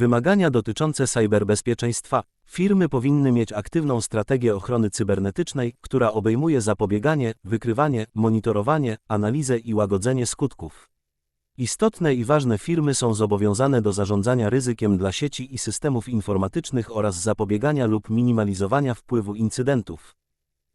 Wymagania dotyczące cyberbezpieczeństwa. Firmy powinny mieć aktywną strategię ochrony cybernetycznej, która obejmuje zapobieganie, wykrywanie, monitorowanie, analizę i łagodzenie skutków. Istotne i ważne firmy są zobowiązane do zarządzania ryzykiem dla sieci i systemów informatycznych oraz zapobiegania lub minimalizowania wpływu incydentów.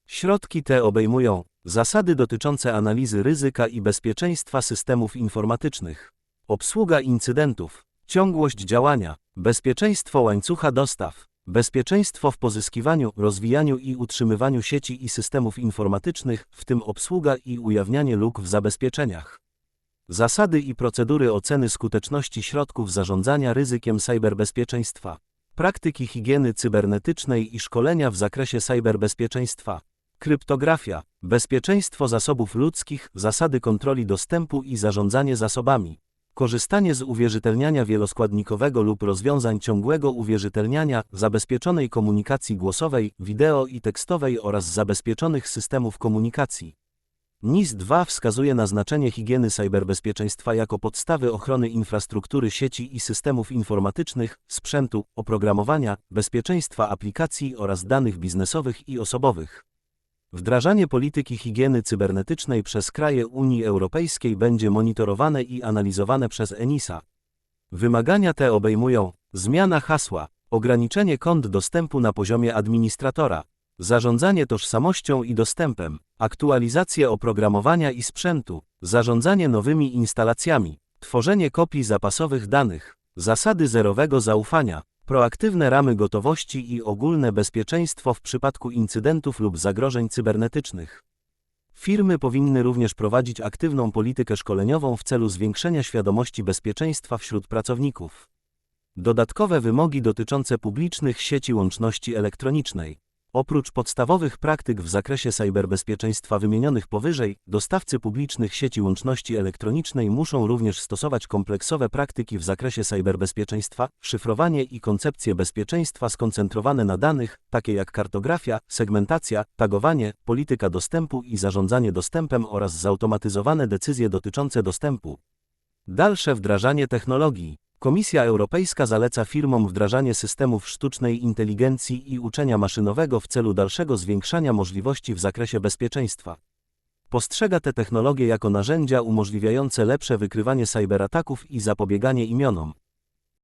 Środki te obejmują zasady dotyczące analizy ryzyka i bezpieczeństwa systemów informatycznych, obsługa incydentów, ciągłość działania, bezpieczeństwo łańcucha dostaw, bezpieczeństwo w pozyskiwaniu, rozwijaniu i utrzymywaniu sieci i systemów informatycznych, w tym obsługa i ujawnianie luk w zabezpieczeniach. Zasady i procedury oceny skuteczności środków zarządzania ryzykiem cyberbezpieczeństwa. Praktyki higieny cybernetycznej i szkolenia w zakresie cyberbezpieczeństwa. Kryptografia, bezpieczeństwo zasobów ludzkich, zasady kontroli dostępu i zarządzanie zasobami. Korzystanie z uwierzytelniania wieloskładnikowego lub rozwiązań ciągłego uwierzytelniania, zabezpieczonej komunikacji głosowej, wideo i tekstowej oraz zabezpieczonych systemów komunikacji. NIS-2 wskazuje na znaczenie higieny cyberbezpieczeństwa jako podstawy ochrony infrastruktury sieci i systemów informatycznych, sprzętu, oprogramowania, bezpieczeństwa aplikacji oraz danych biznesowych i osobowych. Wdrażanie polityki higieny cybernetycznej przez kraje Unii Europejskiej będzie monitorowane i analizowane przez ENISA. Wymagania te obejmują zmiana hasła, ograniczenie kont dostępu na poziomie administratora, zarządzanie tożsamością i dostępem, aktualizację oprogramowania i sprzętu, zarządzanie nowymi instalacjami, tworzenie kopii zapasowych danych, zasady zerowego zaufania, proaktywne ramy gotowości i ogólne bezpieczeństwo w przypadku incydentów lub zagrożeń cybernetycznych. Firmy powinny również prowadzić aktywną politykę szkoleniową w celu zwiększenia świadomości bezpieczeństwa wśród pracowników. Dodatkowe wymogi dotyczące publicznych sieci łączności elektronicznej. Oprócz podstawowych praktyk w zakresie cyberbezpieczeństwa wymienionych powyżej, dostawcy publicznych sieci łączności elektronicznej muszą również stosować kompleksowe praktyki w zakresie cyberbezpieczeństwa, szyfrowanie i koncepcje bezpieczeństwa skoncentrowane na danych, takie jak kartografia, segmentacja, tagowanie, polityka dostępu i zarządzanie dostępem oraz zautomatyzowane decyzje dotyczące dostępu. Dalsze wdrażanie technologii. Komisja Europejska zaleca firmom wdrażanie systemów sztucznej inteligencji i uczenia maszynowego w celu dalszego zwiększania możliwości w zakresie bezpieczeństwa. Postrzega te technologie jako narzędzia umożliwiające lepsze wykrywanie cyberataków i zapobieganie imionom.